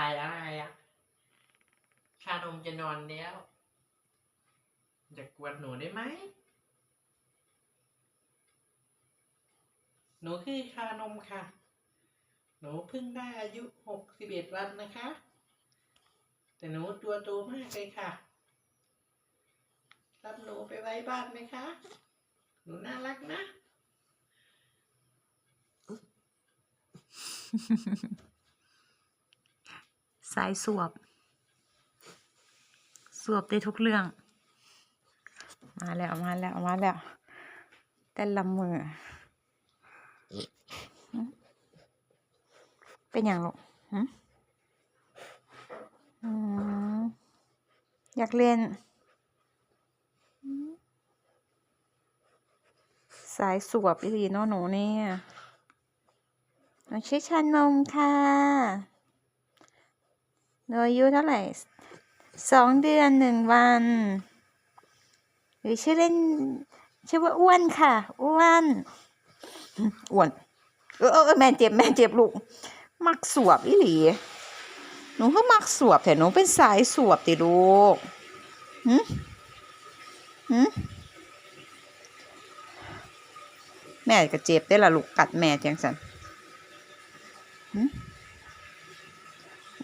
ถ่ายอะไรอะ ชานมจะนอนแล้วจะกวนหนูได้ไหม หนูคือชานมค่ะ หนูเพิ่งได้อายุหกสิบเอ็ดวันนะคะ แต่หนูตัวโตมากเลยค่ะ รับหนูไปไว้บ้านไหมคะ หนูน่ารักนะายสวบ สวบได้ทุกเรื่อง มาแล้วมาแล้วมาแล้วแต่ละมือ เป็นอย่างลูกหึอืมอยากเล่นสายสวบอีหลีเนาะหนูเนี่ยหนูชื่อชานมค่ะ หนูอายุเท่าไหร่สองเดือนหนึ่งวัน หรือชื่อเล่น ชื่อว่าอ้วนค่ะ อ้วนอ้วนเออเออแม่เจ็บแม่เจ็บลูก มักสวบอีหลีหนูก็มักสวบแต่หนูเป็นสายสวบติลูกหืมหืมแม่ก็เจ็บได้ละลูกกัดแม่จังสันหืม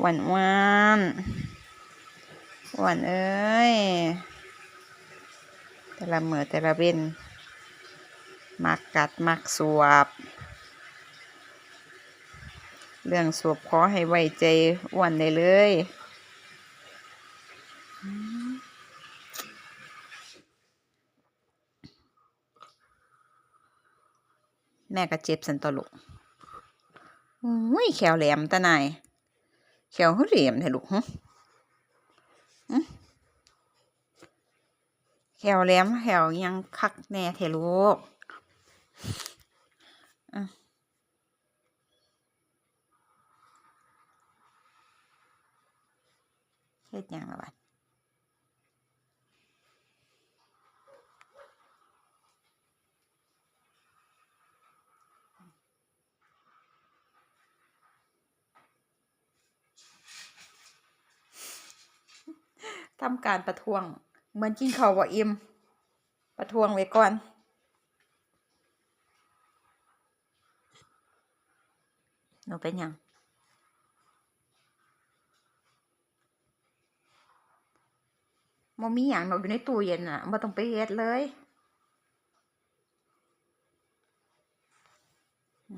หวานหวานหวานเอ้ย แต่ละเมือแต่ละเว้นมักกัดมักสวบ เรื่องสวบขอให้ไว้ใจอ้วนได้เลยแม่ก็เจ็บสันตลุกอุ้ยแขวแหลมตาหนาย เขียวเขาเหลี่ยมแท้ลูกหึแขวแหลมแขวยังคักแน่แท้ลูกเฮ็ดยังละบัด ทำการประท้วง เหมือนกินข้าวบ่อิ่มประท้วงไว้ก่อน หนูเป็นยังบ่มีหยังดอกอยู่ในตู้เย็นน่ะบ่ต้องไปเฮ็ดเลย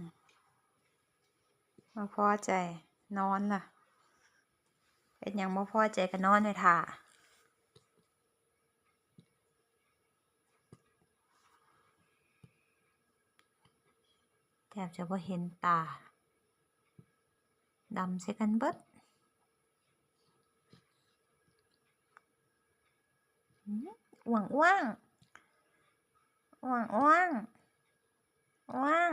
มบ่พอใจนอนน่ะเฮ็ดหยังบ่พอใจก็นอนไว้ท่า ทบจะบ่เห็นตา ดำใส่กันเบิดอืมอ้วงอ้วงอ้วงอ้วงอ้วง